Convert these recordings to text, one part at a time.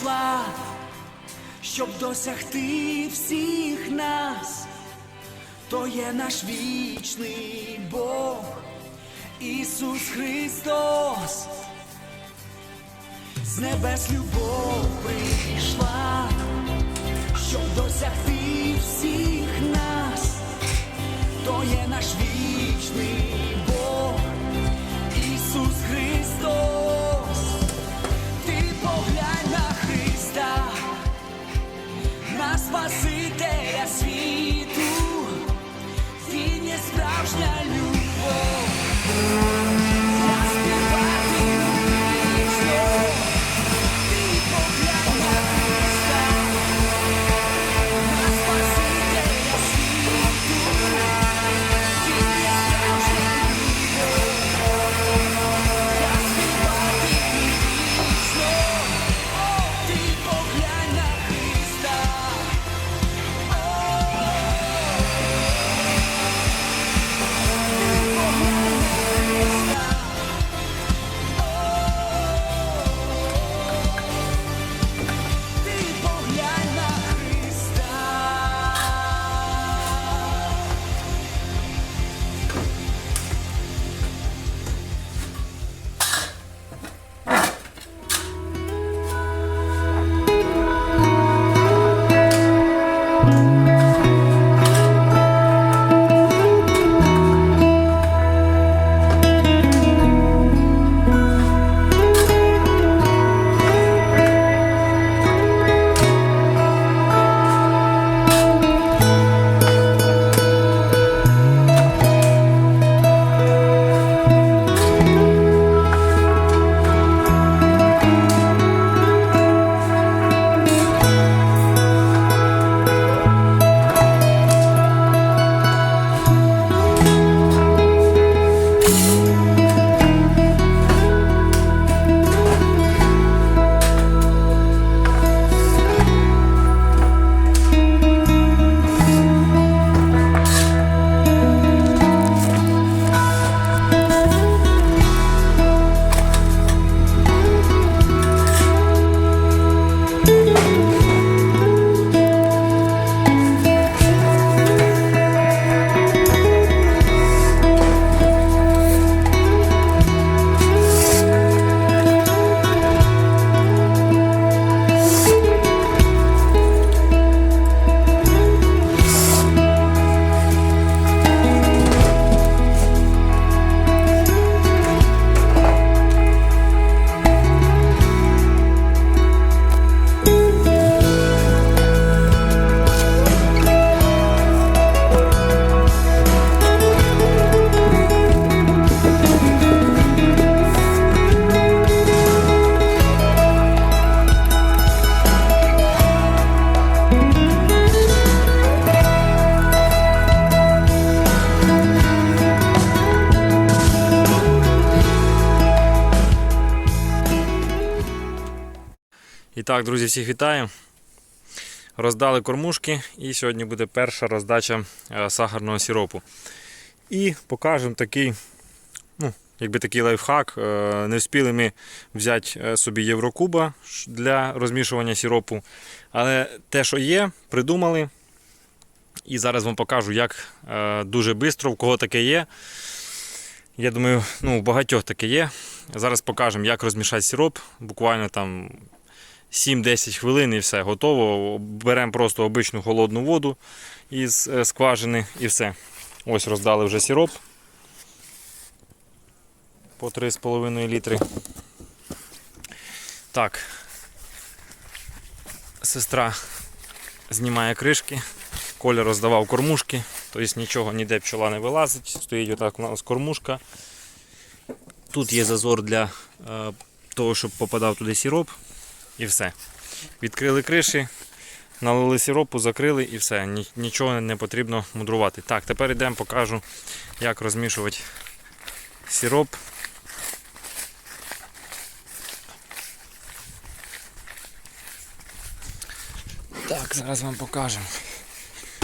прийшла, щоб досягти всіх нас, то є наш вічний Бог, Ісус Христос, з небес любов прийшла, щоб досягти всіх нас, то є наш вічний І так, друзі, всіх вітаю. Роздали кормушки і сьогодні буде перша роздача е, сахарного сиропу. І покажемо такий, ну, якби такий лайфхак. Е, Не встигли ми взяти е, собі Єврокуба для розмішування сиропу. Але те, що є, придумали. І зараз вам покажу, як дуже швидко, в кого таке є. Я думаю, ну, у багатьох таке є. Зараз покажемо, як розмішати сироп. Буквально там 7-10 хвилин і все готово. Беремо просто обичну холодну воду із е, скважини і все. Ось роздали вже сироп по 3,5 літри. Так. Сестра знімає кришки, Коля роздавав кормушки, тобто нічого ніде пчола не вилазить. Стоїть отак у нас кормушка. Тут є зазор для е, того, щоб попадав туди сироп. І все. Відкрили криші, налили сиропу, закрили і все. Нічого не потрібно мудрувати. Так, тепер йдемо, покажу, як розмішувати сироп. Так, зараз вам покажемо.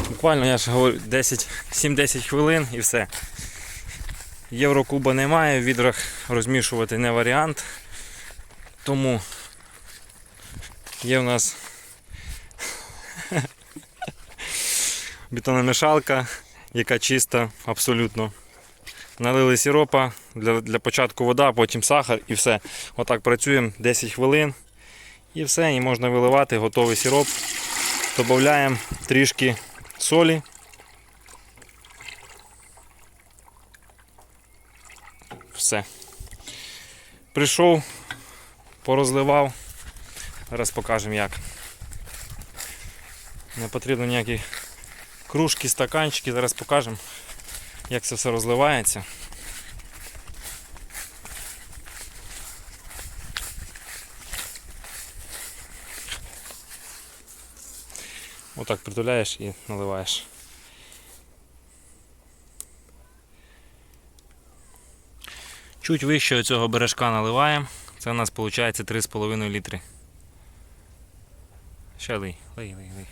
Буквально я ж говорю 10, 7-10 хвилин і все. Єврокуба немає, в відрах розмішувати не варіант. Тому Є в нас бетономішалка, яка чиста абсолютно. Налили сиропа, для, для початку вода, потім сахар і все. Отак працюємо 10 хвилин. І все, і можна виливати готовий сироп. Додаємо трішки солі. Все. Прийшов, порозливав. Зараз покажемо як. Не потрібно ніякі кружки, стаканчики. Зараз покажемо, як це все розливається. Отак притуляєш і наливаєш. Чуть вище цього бережка наливаємо. Це у нас виходить 3,5 літри. Ще лий, лий, лий, лий.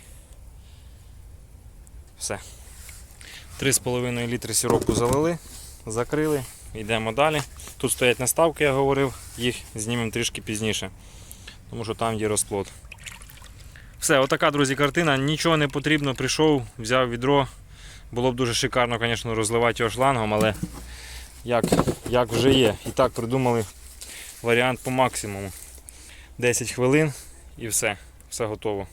Все. 3,5 літри сиропу залили, закрили, йдемо далі. Тут стоять наставки, я говорив, їх знімемо трішки пізніше, тому що там є розплод. Все, отака, друзі, картина. Нічого не потрібно, прийшов, взяв відро. Було б дуже шикарно, звісно, розливати його шлангом, але як, як вже є. І так придумали варіант по максимуму. 10 хвилин і все. Все готово.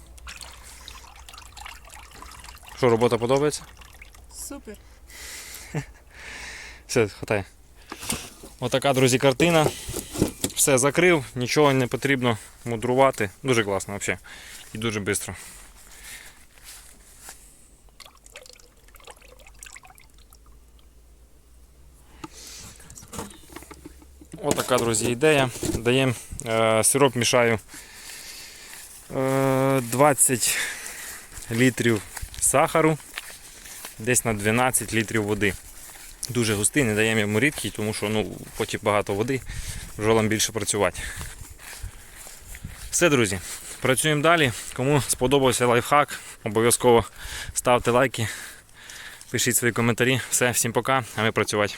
Що, робота подобається? Супер. Все, хватає. Отака, друзі, картина. Все закрив, нічого не потрібно мудрувати. Дуже класно взагалі. І дуже швидко. Отака, друзі, ідея. Даємо е, сироп, мішаю 20 літрів сахару, десь на 12 літрів води дуже густий, не даємо йому рідкий, тому що ну, потім багато води, бджолам більше працювати. Все, друзі, працюємо далі. Кому сподобався лайфхак, обов'язково ставте лайки, пишіть свої коментарі. Все, всім пока, а ми працювати.